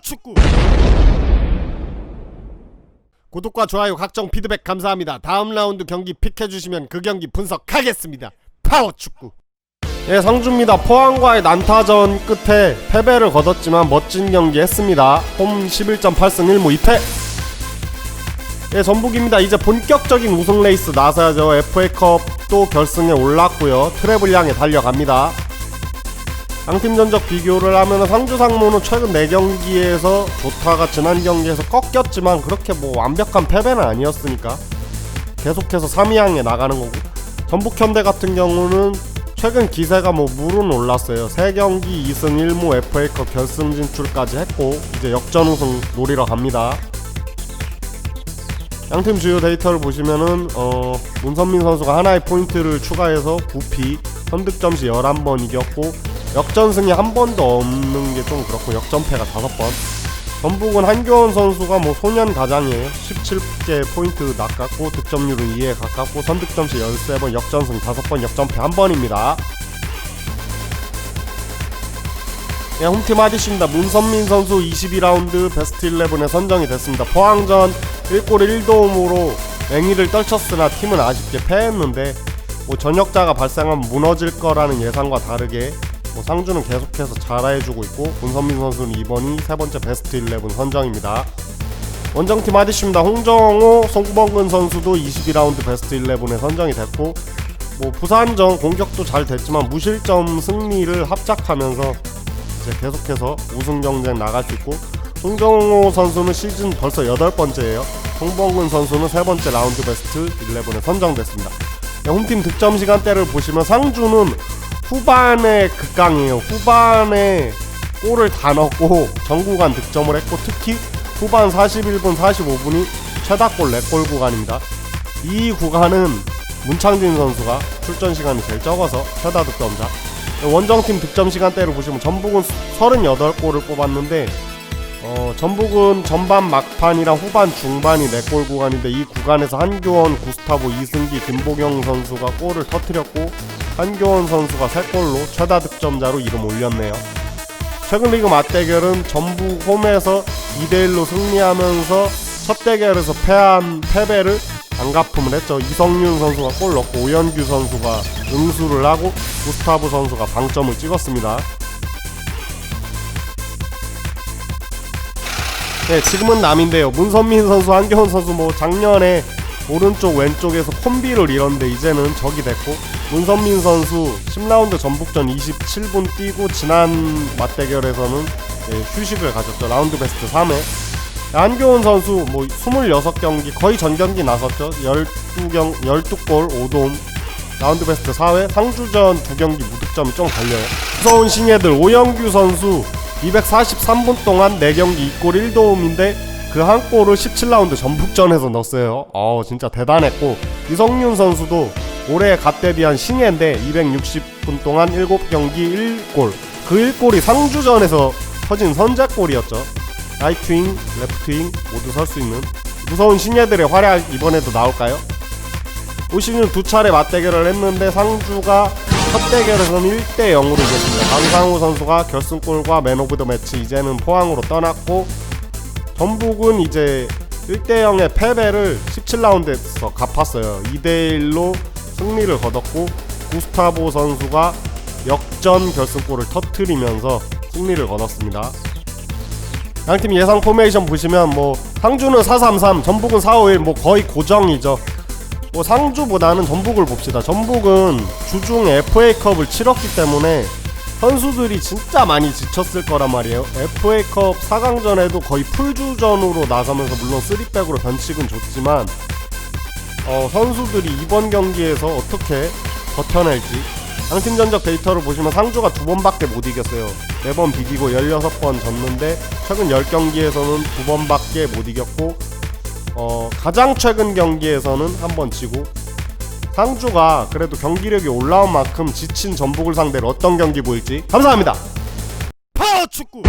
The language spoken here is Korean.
축구. 구독과 좋아요 각종 피드백 감사합니다. 다음 라운드 경기 픽해주시면 그 경기 분석하겠습니다. 파워 축구. 예 상주입니다. 포항과의 난타전 끝에 패배를 거뒀지만 멋진 경기 했습니다. 홈 11.8승 1무 2패. 예 전북입니다. 이제 본격적인 우승 레이스 나서야죠. FA컵도 결승에 올랐고요. 트래블 향해 달려갑니다 양팀 전적 비교를 하면 상주 상무는 최근 4경기에서 조타가 지난 경기에서 꺾였지만 그렇게 뭐 완벽한 패배는 아니었으니까 계속해서 3위 향해 나가는 거고 전북 현대 같은 경우는 최근 기세가 뭐 물은 올랐어요. 3경기 2승 1무 FA컵 결승 진출까지 했고 이제 역전 우승 노리러 갑니다. 양팀 주요 데이터를 보시면은 어 문선민 선수가 하나의 포인트를 추가해서 9P 선득점 시 11번 이겼고 역전승이 한 번도 없는 게 좀 그렇고 역전패가 5번 전북은 한교원 선수가 뭐 소년 가장이에요 17개 포인트 낚았고 득점률은 2에 가깝고 선득점 시 13번 역전승 5번 역전패 1번입니다 네, 홈팀 하디십니다. 문선민 선수 22라운드 베스트 11에 선정이 됐습니다. 포항전 1골 1도움으로 맹위를 떨쳤으나 팀은 아쉽게 패했는데 뭐 전역자가 발생하면 무너질 거라는 예상과 다르게 뭐 상주는 계속해서 잘해주고 있고 문선민 선수는 이번이 세 번째 베스트 11 선정입니다. 원정팀 하디십니다. 홍정호, 송범근 선수도 22라운드 베스트 11에 선정이 됐고 뭐 부산전 공격도 잘 됐지만 무실점 승리를 합작하면서 이제 계속해서 우승 경쟁 나갈 수 있고 송정호 선수는 시즌 벌써 여덟 번째예요. 송범근 선수는 세 번째 라운드 베스트 11에 선정됐습니다. 네, 홈팀 득점 시간대를 보시면 상주는 후반에 극강이에요. 후반에 골을 다 넣고 전구간 득점을 했고 특히 후반 41분 45분이 최다골 4골 구간입니다. 이 구간은 문창진 선수가 출전 시간이 제일 적어서 최다 득점자 원정팀 득점 시간대를 보시면 전북은 38골을 뽑았는데 어, 전북은 전반 막판이랑 후반 중반이 4골 구간인데 이 구간에서 한교원, 구스타보, 이승기, 김보경 선수가 골을 터뜨렸고 한교원 선수가 3골로 최다 득점자로 이름 올렸네요. 최근 리그 맞대결은 전북 홈에서 2대1로 승리하면서 첫 대결에서 패한 패배를 안갚음을 했죠. 이성윤 선수가 골 넣고 오현규 선수가 응수를 하고 구스타브 선수가 방점을 찍었습니다. 네, 지금은 남인데요. 문선민 선수, 한겨원 선수 뭐 작년에 오른쪽 왼쪽에서 콤비를 이뤘는데 이제는 적이 됐고 문선민 선수 10라운드 전북전 27분 뛰고 지난 맞대결에서는 네, 휴식을 가졌죠. 라운드 베스트 3회. 안교훈 선수 뭐 26경기 거의 전 경기 나섰죠. 12경 12골 5도움. 라운드 베스트 4회 상주전 두 경기 무득점이 좀 달려요. 무서운 신예들 오영규 선수 243분 동안 4경기 2골 1도움인데 그 한 골을 17라운드 전북전에서 넣었어요. 어 진짜 대단했고 이성윤 선수도 올해 갓 데뷔한 신예인데 260분 동안 7경기 1골 그 1골이 상주전에서 터진 선제골이었죠. 라이트윙, 레프트윙 모두 설 수 있는 무서운 신예들의 활약 이번에도 나올까요? 올 시즌 두 차례 맞대결을 했는데 상주가 첫 대결에서는 1대 0으로 이겼습니다. 강상우 선수가 결승골과 맨 오브 더 매치 이제는 포항으로 떠났고 전북은 이제 1대 0의 패배를 17라운드에서 갚았어요. 2대 1로 승리를 거뒀고 구스타보 선수가 역전 결승골을 터트리면서 승리를 거뒀습니다. 양팀 예상 포메이션 보시면 뭐 상주는 433, 전북은 451, 뭐 거의 고정이죠. 뭐 상주보다는 전북을 봅시다. 전북은 주중 FA컵을 치렀기 때문에 선수들이 진짜 많이 지쳤을 거란 말이에요. FA컵 4강전에도 거의 풀주전으로 나서면서 물론 3백으로 변칙은 줬지만 어, 선수들이 이번 경기에서 어떻게 버텨낼지 양팀 전적 데이터를 보시면 상주가 두 번밖에 못 이겼어요. 네 번 비기고 16번 졌는데 최근 10경기에서는 두 번밖에 못 이겼고 어, 가장 최근 경기에서는 한 번 지고 상주가 그래도 경기력이 올라온 만큼 지친 전북을 상대로 어떤 경기 보일지 감사합니다. 파워 축구